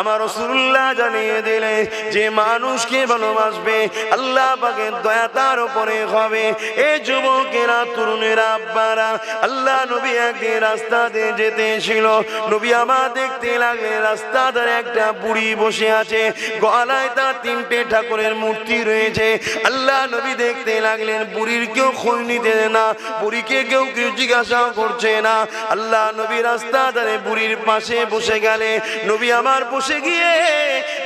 আমার রসুল্লাহ জানিয়ে দিলে, যে মানুষকে ভালোবাসবে, আল্লাহ পাকের দয়া তার উপরে হবে। এ যুবকেরা, তরুণেরা, আব্বারা, আল্লাহ নবী একদিন রাস্তা দিয়ে যেতে ছিল নবী আমার দেখতে লাগলে রাস্তা ধারে একটা বুড়ি বসে আছে। গলায় তার তিনটে ঠাকুরের মূর্তি রয়েছে। আল্লাহ নবী দেখতে লাগলেন, বুড়ির কেউ খোঁজ নিতে না, বুড়িকে কেউ কেউ জিজ্ঞাসা করছে না। আল্লাহ নবী রাস্তা ধারে বুড়ির পাশে বসে গেলে, নবী আমার বসে গিয়ে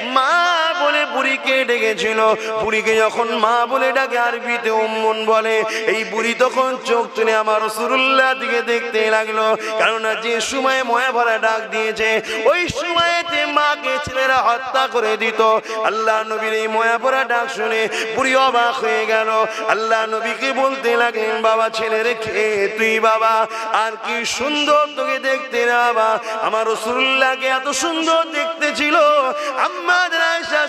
মা বলে বুড়িকে ডেকেছিল। বুড়িকে যখন মা বলে ডাকে, আরবিতে উম্মন বলে, এই বুড়ি তখন চোখ তুলে আমার রসুল্লাহ দিকে দেখতে লাগল। কেননা যে সময়ে ময়া ভরা ডাক দিয়েছে, ওই সময়তে মাকে ছেলেরা হত্যা করে দিত। আল্লাহ নবীর এই ময়া ভরা ডাক শুনে বুড়ি অবাক হয়ে গেল। আল্লাহ নবীকে বলতে লাগলেন, বাবা ছেলে রেখে তুই বাবা? আর কি সুন্দর তোকে দেখতে না বাবা। আমার রসুল্লাহকে এত সুন্দর দেখতে ছিল। আম্মা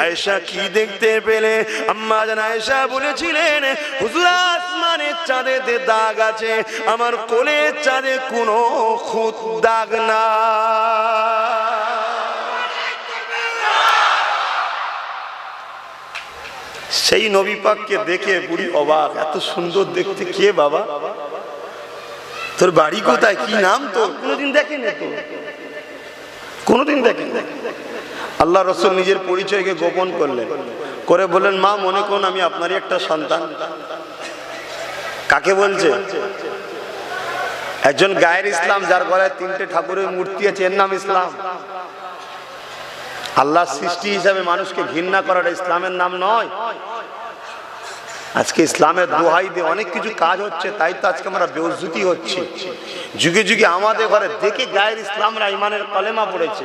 আয়েশা কি দেখতে পেলে? আম্মা বলেছিলেন দাগ আছে, আমার কোলের চাঁদে কোনো খুঁত দাগ না। সেই নবী পাককে দেখে বুড়ি অবাক, এত সুন্দর দেখতে কে বাবা? তোর বাড়ি কোথায়? কি নাম তো কোনোদিন দেখেন তো? কোনোদিন দেখেন আল্লাহ রসুল নিজের পরিচয়কে গোপন করলেন। করে বললেন, মা, মনে করুন আমি আপনারই একটা সন্তান। কাকে বলছে? একজন গায়ের ইসলাম যার গলায় তিনটে ঠাকুরের মূর্তি আছে, এর নাম ইসলাম। আল্লাহ সৃষ্টি হিসাবে মানুষকে ঘৃণা করাটা ইসলামের নাম নয়। আজকে ইসলামের দোহাই দিয়ে অনেক কিছু কাজ হচ্ছে, তাই তো আজকে আমরা বেউজুতি হচ্ছি। যুগে যুগে আমাদের ঘরে দেখে গায়ের ইসলামরা ইমানের কলেমা পড়েছে।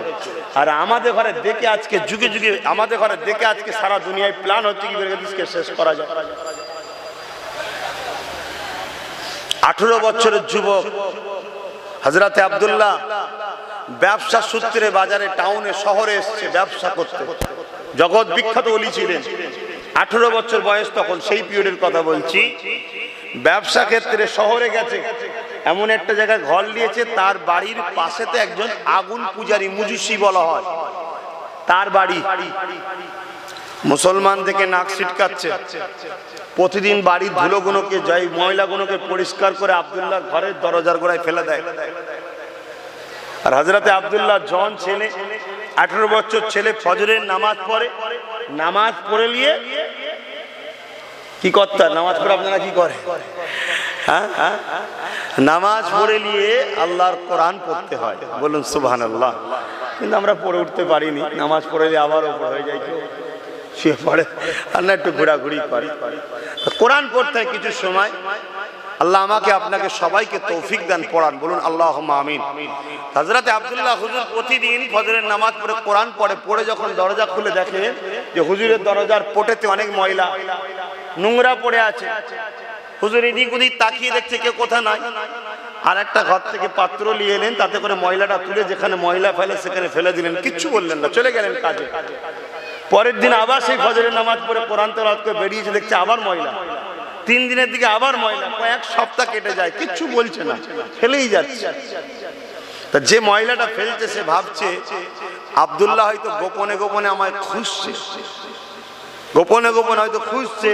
আর আমাদের ঘরে দেখে আজকে, যুগে যুগে আমাদের ঘরে দেখে আজকে সারা দুনিয়ায় প্ল্যান হচ্ছে কি বেরগদিসকে শেষ করা যায়। আঠেরো বছরের যুবক হজরতে আবদুল্লাহ ব্যবসা সূত্রে বাজারে টাউনে শহরে এসছে ব্যবসা করতে। জগৎ বিখ্যাত ছিলেন। আঠেরো বছর বয়স তখন সেই পিরিয়ডের কথা বলছি। ব্যবসা ক্ষেত্রে শহরে গেছে। এমন একটা জায়গায় ঘর নিয়েছে, তার বাড়ির পাশেতে একজন আগুন পূজারী মুজুসি বলা হয়। তার বাড়ি। মুসলমান থেকে নাক ছিটকাচ্ছে। প্রতিদিন বাড়ির ধুলো ধুলোগুলোকে যাই ময়লাগুলোকে পরিষ্কার করে আবদুল্লাহ ঘরের দরজার গোড়ায় ফেলে দেয়। আর হাজরাতে আবদুল্লাহ জন ছেলে আঠেরো বছর ছেলে ফজরের নামাজ পড়ে নামাজ পড়ে নিয়ে কি করতে হয়? নামাজ পড়ে আপনারা কি করে? হ্যাঁ হ্যাঁ নামাজ পড়ে নিয়ে আল্লাহর কোরআন পড়তে হয়। বলুন সুবহান আল্লাহ কিন্তু আমরা পড়ে উঠতে পারিনি। নামাজ পড়ে নিয়ে আবার ওপর হয়ে যায় কেউ। শুয়ে পড়ে। না একটু ঘোরাঘুরি করে। কোরআন পড়তে হয় কিছু সময়। আল্লাহ আমাকে আপনাকে সবাইকে তৌফিক দেন পড়ান বলুন আল্লাহ আমিন। হজরত আবদুল্লাহ হুজুর প্রতিদিন ফজরের নামাজ পড়ে, কোরআন পড়ে পড়ে যখন দরজা খুলে দেখে যে হুজুরের দরজার পোটেতে অনেক ময়লা, নোংরা পড়ে আছে। হুজুর এদিক ওদিক তাকিয়ে দেখছে কেউ কোথা নাই। আর একটা ঘর থেকে পাত্র নিয়ে এলেন, তাতে করে ময়লাটা তুলে যেখানে ময়লা ফেলে সেখানে ফেলে দিলেন। কিচ্ছু বললেন না, চলে গেলেন কাজে। পরের দিন আবার সেই ফজরের নামাজ পড়ে, কোরআন তেলাওয়াত করে বেরিয়েছে, দেখছে আবার ময়লা। তিন দিনের দিকে আবার ময়লা, কয়েক সপ্তাহ কেটে যায়, কিচ্ছু বলছে না, ফেলেই যাচ্ছে। তা যে ময়লাটা ফেলছে, সে ভাবছে, আব্দুল্লাহ হয়তো গোপনে গোপনে আমায় খুঁজছে। গোপনে গোপনে হয়তো খুঁজছে।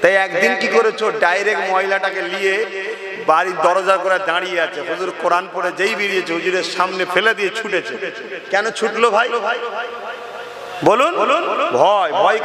তাই একদিন কি করেছ? ডাইরেক্ট ময়লাটাকে নিয়ে বাড়ির দরজা করে দাঁড়িয়ে আছে। হুজুর কোরআন পড়ে যেই বেরিয়েছে, হুজুরের সামনে ফেলে দিয়ে ছুটেছে। কেন ছুটলো ভাই? বলুন। ভয় ভয়